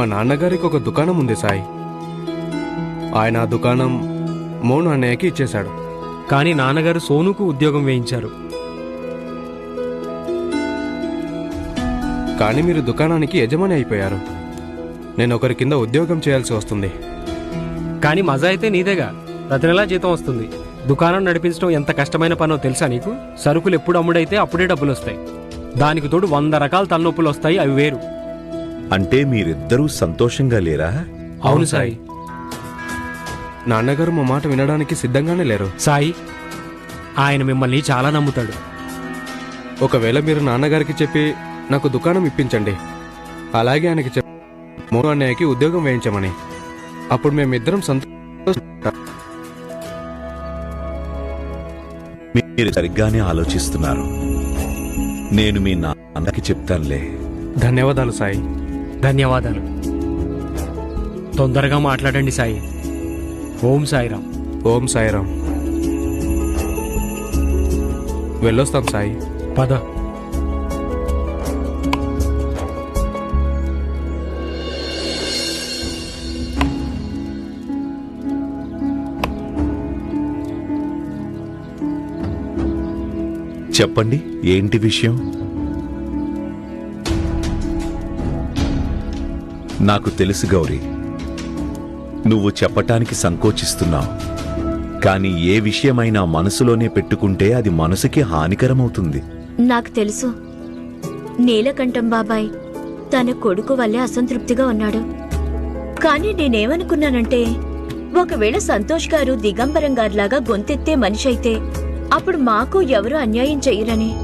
మా నాన్నగారికి ఒక దుకాణం ఉంది సాయి. ఆయన ఆ దుకాణం మోను అన్నయ్యకి ఇచ్చేశాడు. కానీ నాన్నగారు సోనుకు ఉద్యోగం వేయించారు. కానీ మీరు దుకాణానికి యజమాని అయిపోయారు. నేను ఒకరి కింద ఉద్యోగం చేయాల్సి వస్తుంది. కానీ మజా అయితే నీదేగా. ప్రతి నెలా జీతం వస్తుంది. దుకాణం నడిపించడం ఎంత కష్టమైన పనో తెలుసా నీకు? సరుకులు ఎప్పుడు అమ్ముడైతే అప్పుడే డబ్బులు వస్తాయి దానికి తోడు వంద రకాల తలనొప్పులు వస్తాయి అవి వేరు. అంటే మీరిద్దరూ సంతోషంగా లేరా? అవును సాయి. నాన్నగారు మా మాట వినడానికి సిద్ధంగానే లేరు. సాయి ఆయన మిమ్మల్ని చాలా నమ్ముతాడు. ఒకవేళ మీరు నాన్నగారికి చెప్పి నాకు దుకాణం ఇప్పించండి. అలాగే ఆయనకి చెప్పి మోను అన్నయ్యకి ఉద్యోగం వేయించమని. అప్పుడు మేమిద్దరం సంతోష మీరు సరిగ్గానే ఆలోచిస్తున్నారు. నేను మీ నాన్నకి చెప్తానులే. ధన్యవాదాలు సాయి. ధన్యవాదాలు. తొందరగా మాట్లాడండి సాయి. ఓం సాయిరామ్. ఓం సాయిరాం వెళ్ళొస్తాం సాయి. పద. చెప్పండి ఏంటి విషయం? నాకు తెలుసు గౌరీ. నువ్వు చెప్పటానికి సంకోచిస్తున్నావు. కానీ ఏ విషయమైనా మనసులోనే పెట్టుకుంటే అది మనసుకి హానికరమవుతుంది. నాకు తెలుసు. నీలకంఠం బాబాయ్ తన కొడుకు వల్లే అసంతృప్తిగా ఉన్నాడు. కానీ నేనేమనుకున్నానంటే ఒకవేళ సంతోష్ గారు దిగంబరం గారిలాగా గొంతెత్తే మనిషి అయితే అప్పుడు మాకు ఎవరు అన్యాయం చెయ్యరని.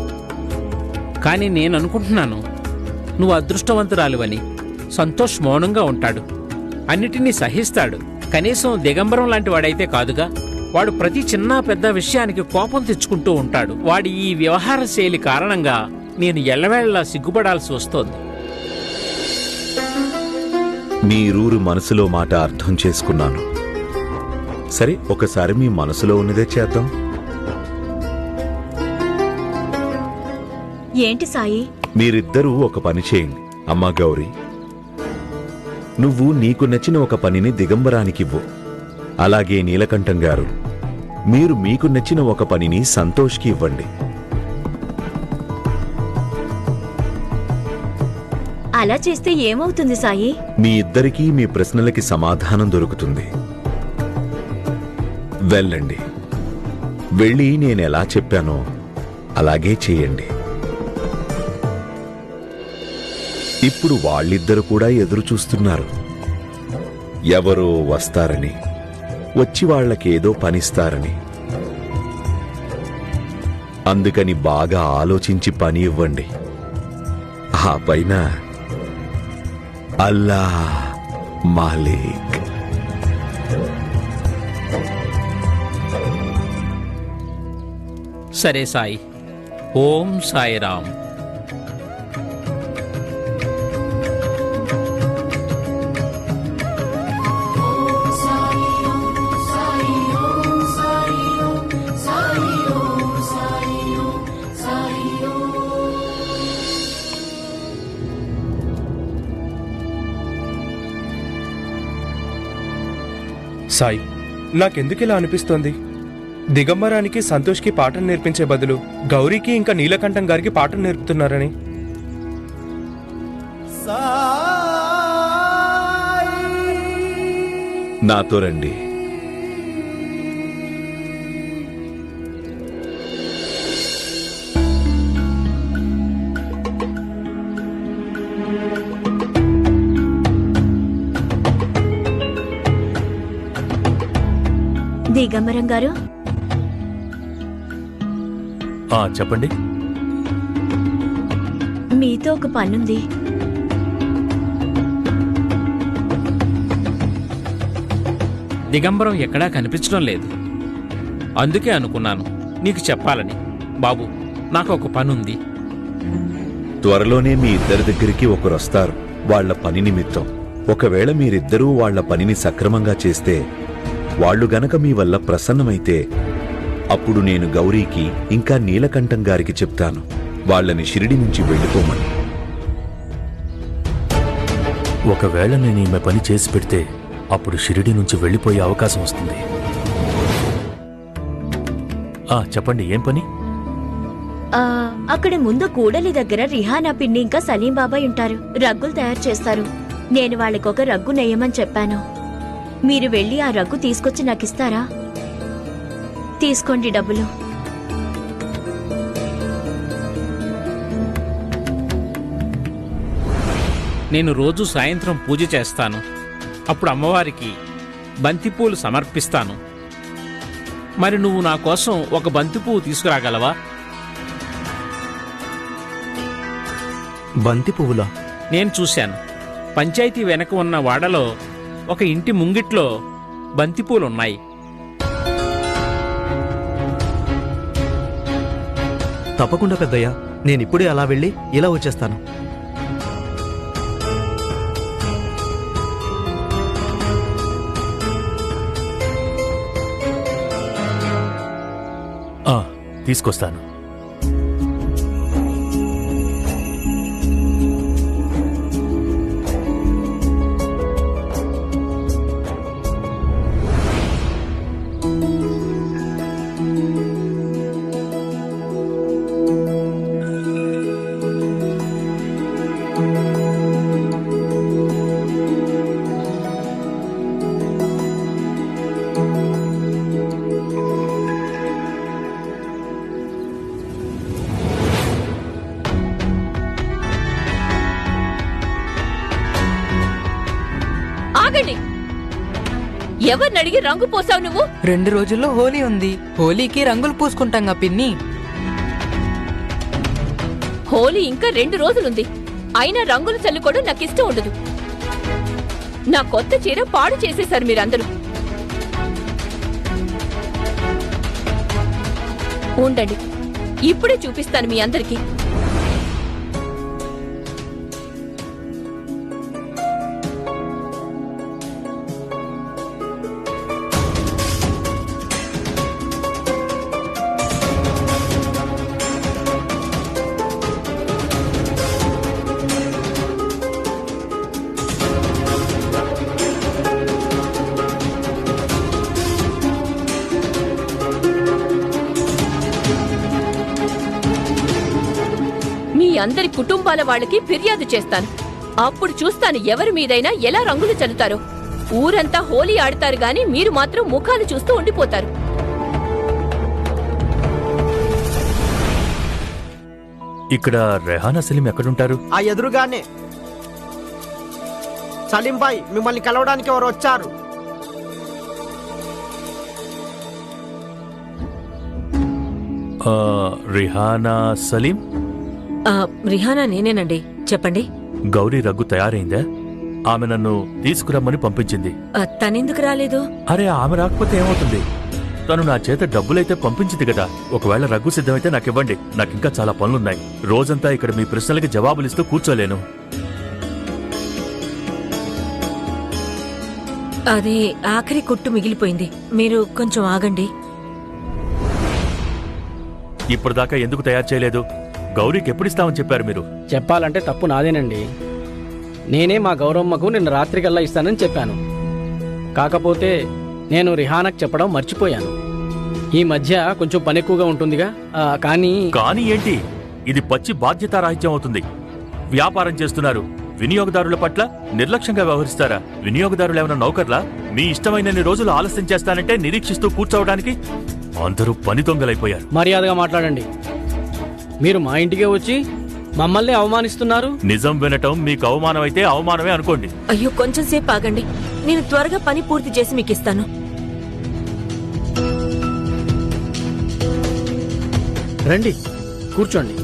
కానీ నేను అనుకుంటున్నాను నువ్వు అదృష్టవంతురాలివని. సంతోష్ మౌనంగా ఉంటాడు. అన్నిటినీ సహిస్తాడు. కనీసం దిగంబరం లాంటి వాడైతే కాదుగా. వాడు ప్రతి చిన్న పెద్ద విషయానికి కోపం తెచ్చుకుంటూ ఉంటాడు. వాడి ఈ వ్యవహార శైలి కారణంగా నేను ఎల్లవేళలా సిగ్గుపడాల్సి వస్తోంది. మీరూరు మనసులో మాట అర్థం చేసుకున్నాను. సరే ఒకసారి మీ మనసులో ఉన్నదే చేద్దాం. ఏంటి సాయి? మీరిద్దరూ ఒక పని చేయండి. అమ్మా గౌరీ. నువ్వు నీకు నచ్చిన ఒక పనిని దిగంబరానికివ్వు. అలాగే నీలకంఠం గారు మీరు మీకు నచ్చిన ఒక పనిని సంతోష్కి ఇవ్వండి. అలా చేస్తే ఏమవుతుంది సాయి? మీ ఇద్దరికీ మీ ప్రశ్నలకి సమాధానం దొరుకుతుంది. వెళ్ళండి. వెళ్ళి నేనెలా చెప్పానో అలాగే చేయండి. ఇప్పుడు వాళ్ళిద్దరు కూడా ఎదురు చూస్తున్నారు ఎవరో వస్తారని వచ్చి వాళ్ళకేదో పనిస్తారని. అందుకని బాగా ఆలోచించి పని ఇవ్వండి. ఆ పైన అల్లా మాలిక్. సరే సాయి. ఓం సాయిరామ్. సాయి నాకెందుకు ఇలా అనిపిస్తోంది? దిగంబరానికి సంతోష్కి పాఠం నేర్పించే బదులు గౌరీకి ఇంకా నీలకంఠం గారికి పాఠం నేర్పుతున్నారని. నాతో రండి. దిగంబరం గారు? చెప్పండి. మీతో ఒక పనుంది. దిగంబరం ఎక్కడా కనిపించడం లేదు. అందుకే అనుకున్నాను నీకు చెప్పాలని. బాబు నాకు ఒక పనుంది. త్వరలోనే మీ ఇద్దరి దగ్గరికి ఒకరు వస్తారు. వాళ్ళ పని నిమిత్తం. ఒకవేళ మీరిద్దరూ వాళ్ళ పనిని సక్రమంగా చేస్తే వాళ్ళు గనక మీ వల్ల ప్రసన్నమైతే అప్పుడు నేను గౌరీకి ఇంకా నీలకంఠం గారికి చెప్తాను. వాళ్ళని షిరిడి నుంచి వెళ్ళిపోమని. ఒకవేళ నేను ఈమె పని చేసి పెడితే అప్పుడు షిరిడి నుంచి వెళ్ళిపోయే అవకాశం వస్తుంది. ఆ చెప్పండి ఏం పని? ఆ, అక్కడ ముందు కూడలి దగ్గర రిహానా పిన్ని ఇంకా సలీం బాబాయ్ ఉంటారు. రగ్గులు తయారు చేస్తారు. నేను వాళ్ళకి ఒక రగ్గు నెయ్యమని చెప్పాను. మీరు వెళ్ళి ఆ రగ్గు తీసుకొచ్చి నాకు ఇస్తారా? తీసుకోండి డబ్బులు. నేను రోజు సాయంత్రం పూజ చేస్తాను. అప్పుడు అమ్మవారికి బంతిపూలు సమర్పిస్తాను. మరి నువ్వు నా కోసం ఒక బంతిపువ్వు తీసుకురాగలవా? బంతి పువ్వులా నేను చూశాను. పంచాయతీ వెనక ఉన్న వాడలో ఒక ఇంటి ముంగిట్లో బంతిపూలున్నాయి తప్పకుండా పెద్దయ్యా నేను ఇప్పుడే అలా వెళ్ళి ఇలా వచ్చేస్తాను. ఆ తీసుకొస్తాను. అడిగి రంగు పోసావు నువ్వు? రెండు రోజుల్లో హోలీ ఉంది. హోలీకి రంగులు పూసుకుంటాంగా పిన్ని. హోలీ ఇంకా రెండు రోజులుంది. అయినా రంగులు చల్లుకోవడం నాకు ఇష్టం ఉండదు. నా కొత్త చీర పాడు చేసేశారు మీరందరూ. ఉండండి. ఇప్పుడే చూపిస్తాను మీ అందరికీ. అందరి కుటుంబాల వాళ్ళకి ఫిర్యాదు చేస్తాను. అప్పుడు చూస్తాను ఎవరి మీదైనా ఎలా రంగులు చల్లుతారో. ఊరంతా హోలీ ఆడతారు గాని మీరు మాత్రం ముఖాలు చూస్తూ ఉండిపోతారు. ఇక్కడ రెహానా సలీం ఎక్కడుంటారు? ఆ ఎదురుగానే. సలీంబాయ్ మిమ్మల్ని కలవడానికి ఎవరు వచ్చారు? ఆ, రిహానా సలీం? రిహానా నేనేనండి. చెప్పండి. గౌరీ రగ్గు తయారైందా? ఆమె నన్ను తీసుకురమ్మని పంపించింది. తనెందుకు రాలేదు? అరే ఆమె రాకపోతే ఏమవుతుంది? తను నా చేత డబ్బులైతే పంపించింది కదా. ఒకవేళ రగ్గు సిద్ధమైతే నాకు ఇవ్వండి నాకింకా చాలా పనులున్నాయి. రోజంతా ఇక్కడ మీ ప్రశ్నలకి జవాబులిస్తూ కూర్చోలేను. అది ఆఖరి కుట్టు మిగిలిపోయింది. మీరు కొంచెం ఆగండి. ఇప్పటిదాకా ఎందుకు తయారు చేయలేదు? గౌరీకి ఎప్పుడు ఇస్తామని చెప్పారు మీరు? చెప్పాలంటే తప్పు నాదేనండి. నేనే మా గౌరమ్మకు నిన్న రాత్రికల్లా ఇస్తానని చెప్పాను. కాకపోతే నేను రిహానాకు చెప్పడం మర్చిపోయాను. ఈ మధ్య కొంచెం పని ఎక్కువగా ఉంటుందిగా. ఆ, కానీ కానీ ఏంటి? ఇది పచ్చి బాధ్యతారాహిత్యం అవుతుంది. వ్యాపారం చేస్తున్నారు. వినియోగదారుల పట్ల నిర్లక్ష్యంగా వ్యవహరిస్తారా? వినియోగదారులు ఏమైనా నౌకర్లా? మీ ఇష్టమైనన్ని రోజులు ఆలస్యం చేస్తానంటే నిరీక్షిస్తూ కూర్చోవడానికి అందరూ పని దొంగలైపోయారు. మర్యాదగా మాట్లాడండి. మీరు మా ఇంటికే వచ్చి మమ్మల్ని అవమానిస్తున్నారు? నిజం వినటం మీకు అవమానమైతే అవమానమే అనుకోండి. అయ్యో కొంచెం సేపు ఆగండి. నేను త్వరగా పని పూర్తి చేసి మీకు ఇస్తాను. రండి కూర్చోండి.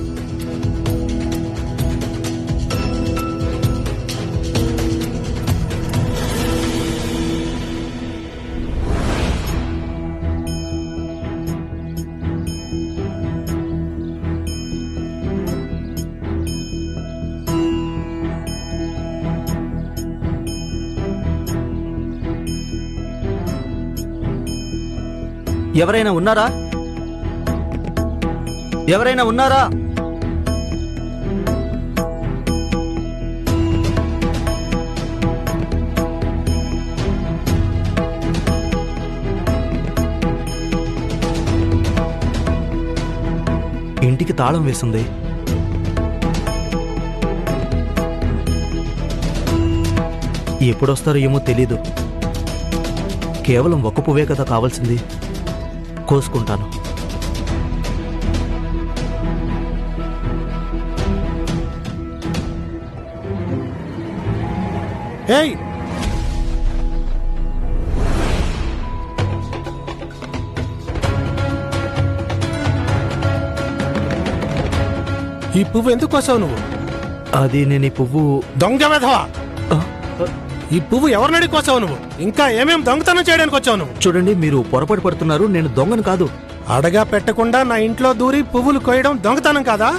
ఎవరైనా ఉన్నారా? ఎవరైనా ఉన్నారా? ఇంటికి తాళం వేసింది. ఎప్పుడొస్తారో ఏమో తెలీదు. కేవలం ఒక్క పువ్వే కదా కావాల్సింది. కోసుకుంటాను. ఏయ్! ఈ పువ్వు ఎందుకు కోసావు నువ్వు? అది నేను ఈ పువ్వు దొంగ వెధవా? ఈ పువ్వు ఎవరినడి కోసావు నువ్వు? ఇంకా ఏమేం దొంగతనం చేయడానికి వచ్చావు నువ్వు? చూడండి మీరు పొరపాటు పడుతున్నారు నేను దొంగను కాదు. అడగా పెట్టకుండా నా ఇంట్లో దూరి పువ్వులు కోయడం దొంగతనం కాదా?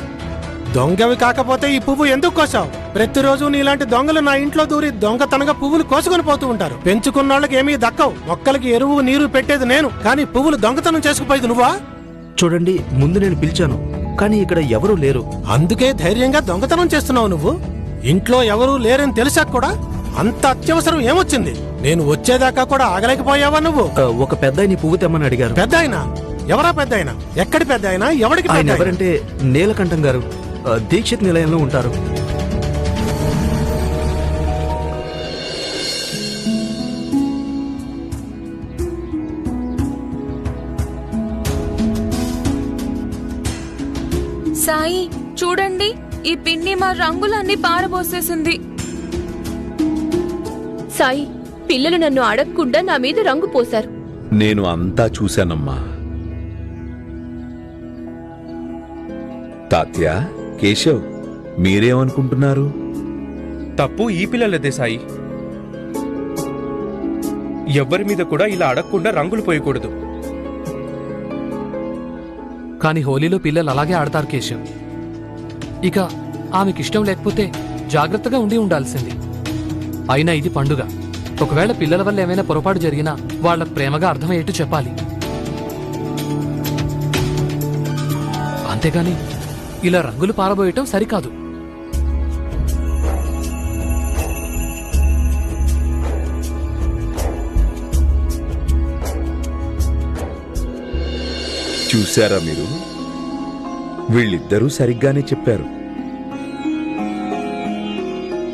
దొంగవి కాకపోతే ఈ పువ్వు ఎందుకు కోసావు? ప్రతిరోజు నీలాంటి దొంగలు నా ఇంట్లో దూరి దొంగతనంగా పువ్వులు కోసుకొని పోతూ ఉంటారు. పెంచుకున్న వాళ్ళకి ఏమీ దక్కవు. మొక్కలకి ఎరువు నీరు పెట్టేది నేను. కానీ పువ్వులు దొంగతనం చేసుకుపోయేది నువ్వా? చూడండి ముందు నేను పిలిచాను కానీ ఇక్కడ ఎవరూ లేరు. అందుకే ధైర్యంగా దొంగతనం చేస్తున్నావు నువ్వు? ఇంట్లో ఎవరూ లేరని తెలిసాక కూడా అంత అత్యవసరం ఏమొచ్చింది? నేను వచ్చేదాకా కూడా ఆగలేకపోయావా నువ్వు? ఒక పెద్ద పువ్వు తెమ్మని అడిగారు పెద్ద ఆయన ఎవరా పెద్ద ఆయన ఎక్కడి పెద్ద ఆయన ఎవడికి ఆయన? ఎవరంటే నీలకంఠం గారు. దీక్షిత్ నిలయంలో ఉంటారు. సాయి చూడండి ఈ పిన్ని మా రంగులన్నీ పారబోసేసింది. సాయి పిల్లలు నన్ను అడగకుండా నా మీద రంగు పోశారు. నేను అంతా చూశానమ్మా. తాత్య కేశవ్ మీరేమనుకుంటున్నారు? తప్పు ఈ పిల్లలదే సాయి. ఎవ్వరి మీద కూడా ఇలా అడగకుండా రంగులు పోయకూడదు. కానీ హోలీలో పిల్లలు అలాగే ఆడతారు కేశవ్. ఇక ఆమెకి ఇష్టం లేకపోతే జాగ్రత్తగా ఉండి ఉండాల్సింది. అయినా ఇది పండుగ. ఒకవేళ పిల్లల వల్ల ఏమైనా పొరపాటు జరిగినా వాళ్ళ ప్రేమగా అర్థమయ్యేట్టు చెప్పాలి. అంతేగాని ఇలా రంగులు పారబోయటం సరికాదు. చూశారా మీరు? వీళ్ళిద్దరూ సరిగ్గానే చెప్పారు.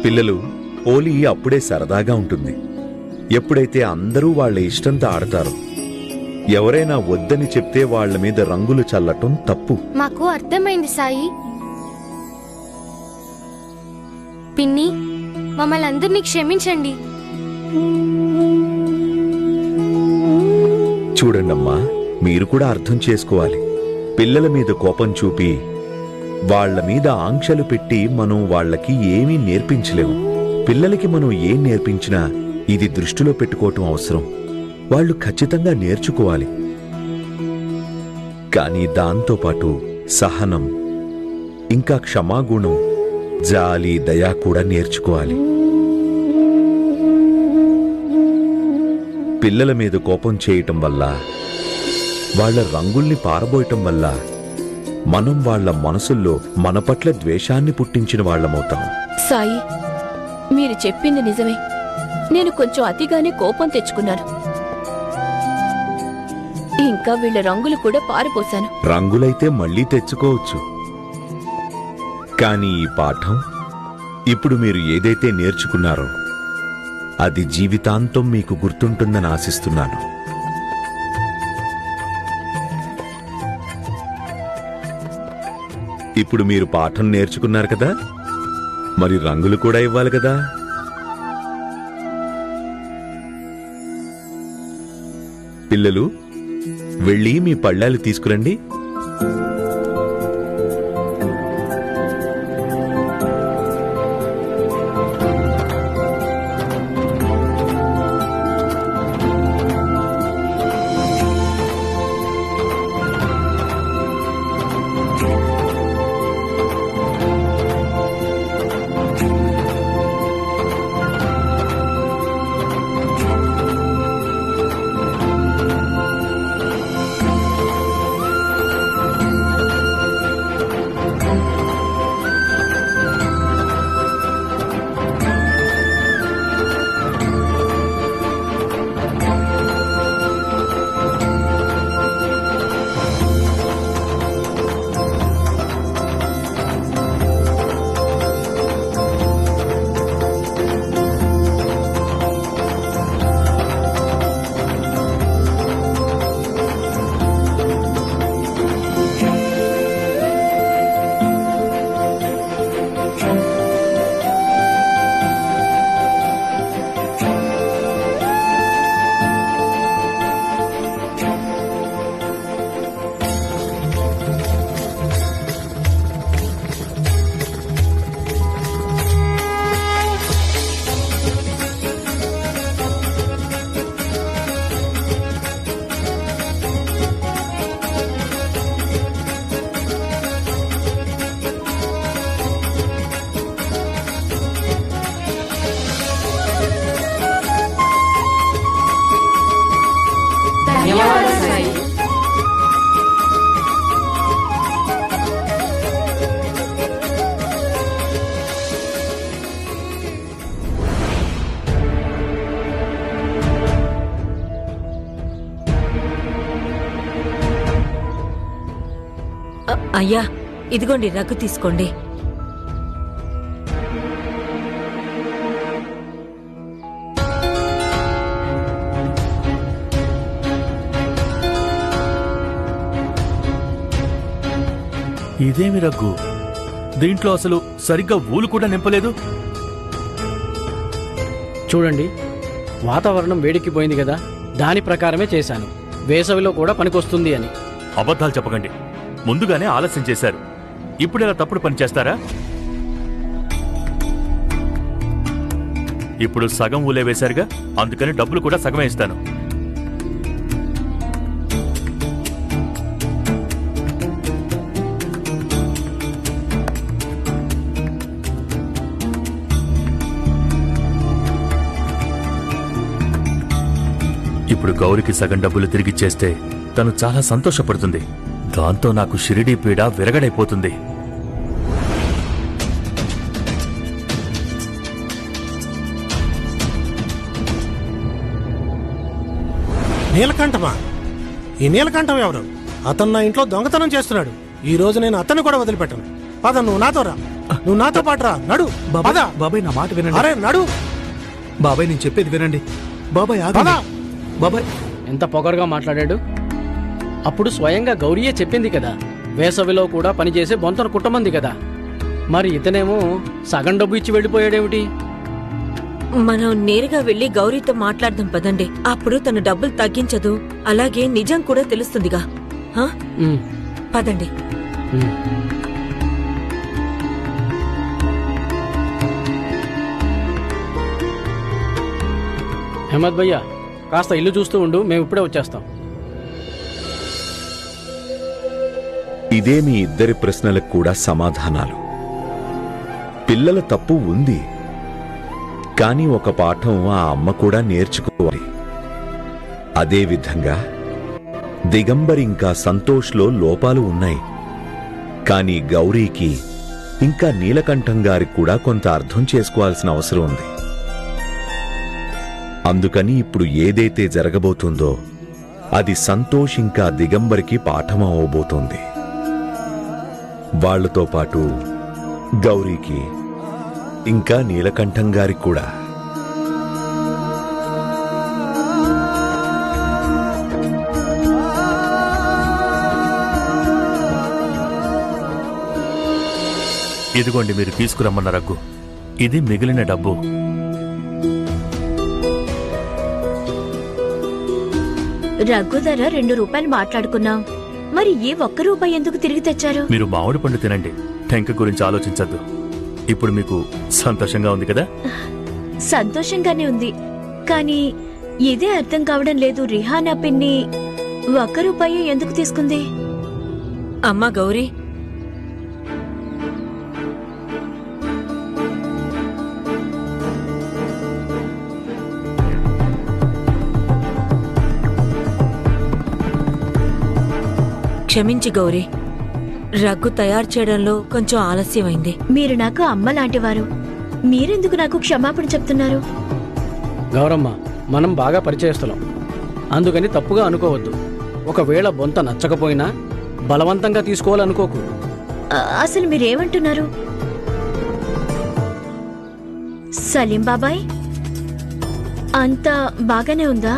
పిల్లలు హోలీ అప్పుడే సరదాగా ఉంటుంది. ఎప్పుడైతే అందరూ వాళ్ళ ఇష్టంతో ఆడతారో ఎవరైనా వద్దని చెప్తే వాళ్ళ మీద రంగులు చల్లటం తప్పు. మాకు అర్థమైంది సాయి. పిన్ని మమ్మల్ని అందరినీ క్షమించండి. చూడండమ్మా మీరు కూడా అర్థం చేసుకోవాలి. పిల్లల మీద కోపం చూపి వాళ్ళ మీద ఆంక్షలు పెట్టి మనం వాళ్ళకి ఏమీ నేర్పించలేము. పిల్లలకి మనం ఏం నేర్పించినా ఇది దృష్టిలో పెట్టుకోవటం అవసరం. వాళ్ళు ఖచ్చితంగా నేర్చుకోవాలి. కానీ దాంతోపాటు సహనం ఇంకా క్షమాగుణం జాలి దయా కూడా నేర్చుకోవాలి. పిల్లల మీద కోపం చేయటం వల్ల వాళ్ళ రంగుల్ని పారబోయటం వల్ల మనం వాళ్ళ మనసుల్లో మన పట్ల ద్వేషాన్ని పుట్టించిన వాళ్ళమవుతాం. సాయి మీరు చెప్పింది నిజమే. నేను కొంచెం అతిగానే కోపం తెచ్చుకున్నాను. ఇంకా వీళ్ళ రంగులు కూడా పారిపోశాను. రంగులైతే మళ్ళీ తెచ్చుకోవచ్చు. కానీ ఈ పాఠం ఇప్పుడు మీరు ఏదైతే నేర్చుకున్నారో అది జీవితాంతం మీకు గుర్తుంటుందని ఆశిస్తున్నాను. ఇప్పుడు మీరు పాఠం నేర్చుకున్నారు కదా? మరి రంగులు కూడా ఇవ్వాలి కదా? పిల్లలు వెళ్ళి మీ పళ్ళాలు తీసుకురండి. అయ్యా ఇదిగోండి రగ్గు తీసుకోండి. ఇదేమి రగ్గు? దీంట్లో అసలు సరిగ్గా ఊలు కూడా నింపలేదు? చూడండి వాతావరణం వేడెక్కిపోయింది కదా దాని ప్రకారమే చేశాను. వేసవిలో కూడా పనికొస్తుంది అని. అబద్ధాలు చెప్పకండి. ముందుగానే ఆలస్యం చేశారు. ఇప్పుడు ఇలా తప్పుడు పని చేస్తారా? ఇప్పుడు సగం ఊలే వేశారుగా అందుకని డబ్బులు కూడా సగమే ఇస్తాను. ఇప్పుడు గౌరికి సగం డబ్బులు తిరిగిచ్చేస్తే తను చాలా సంతోషపడుతుంది. దాంతో నాకు షిరిడీ పీడ విరగడైపోతుంది. నీలకంఠమా? ఈ నీలకంఠం ఎవరు? అతను నా ఇంట్లో దొంగతనం చేస్తున్నాడు. ఈ రోజు నేను అతన్ని కూడా వదిలిపెట్టను. పద నువ్వు నాతో రా. నువ్వు నాతో పాటు రా. నడు. బాబాయ్ పద. బాబాయ్ నా మాట వినండి. అరే నడు. బాబాయ్ నేను చెప్పేది వినండి. బాబాయ్ పద. బాబాయ్. ఎంత పొగరుగా మాట్లాడాడు? అప్పుడు స్వయంగా గౌరీయే చెప్పింది కదా. వేసవిలో కూడా పనిచేసే బొంతను కుట్టమంది కదా. మరి ఇతనేమో సగం డబ్బు ఇచ్చి వెళ్ళిపోయాడేమిటి? మనం నేరుగా వెళ్ళి గౌరీతో మాట్లాడదాం పదండి. అప్పుడు తన డబ్బులు తగ్గించదు. అలాగే నిజం కూడా తెలుస్తుందిగా. హా? పదండి. హేమద్ భయ్యా కాస్త ఇల్లు చూస్తూ ఉండు మేము ఇప్పుడే వచ్చేస్తాం. ఇదే మీ ఇద్దరి ప్రశ్నలకు కూడా సమాధానాలు. పిల్లల తప్పు ఉంది. కానీ ఒక పాఠం ఆ అమ్మ కూడా నేర్చుకోవాలి. అదే విధంగా దిగంబర్ ఇంకా సంతోష్లో లోపాలు ఉన్నాయి. కానీ గౌరీకి ఇంకా నీలకంఠం గారికి కూడా కొంత అర్థం చేసుకోవాల్సిన అవసరం ఉంది. అందుకని ఇప్పుడు ఏదైతే జరగబోతుందో అది సంతోష్ ఇంకా దిగంబర్కి పాఠం అవ్వబోతోంది. వాళ్ళతో పాటు గౌరీకి ఇంకా నీలకంఠం గారికి కూడా. ఇదిగోండి మీరు తీసుకురమ్మన్న రగ్గు. ఇది మిగిలిన డబ్బు. రఘు ధర రెండు రూపాయలు మాట్లాడుకున్నాం. మరి ఈ ఒక్క రూపాయి ఎందుకు తిరిగి తెచ్చారు? మీరు మామిడి పండు తినండి. టెంక గురించి ఆలోచించద్దు. ఇప్పుడు మీకు సంతోషంగా ఉంది కదా? సంతోషంగానే ఉంది. కానీ ఇదే అర్థం కావడం లేదు. రిహానా పిన్ని ఒక్క రూపాయి ఎందుకు తీసుకుంది? అమ్మా గౌరీ క్షమించి గౌరీ. రగ్గు తయారు చేయడంలో కొంచెం ఆలస్యమైంది. మీరు నాకు అమ్మ లాంటివారు మీరెందుకు నాకు క్షమాపణ చెప్తున్నారు? గౌరమ్మ మనం బాగా పరిచయస్తున్నాం అందుకని తప్పుగా అనుకోవద్దు. ఒకవేళ బొంత నచ్చకపోయినా బలవంతంగా తీసుకోవాలనుకోకు. అసలు మీరేమంటున్నారు? సలీం బాబాయ్ అంతా బాగానే ఉందా?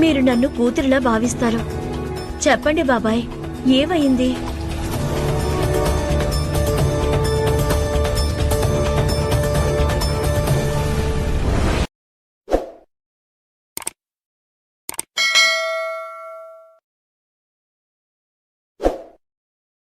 మీరు నన్ను కూతురిలా భావిస్తారు. చెప్పండి బాబాయ్ ఏమైంది?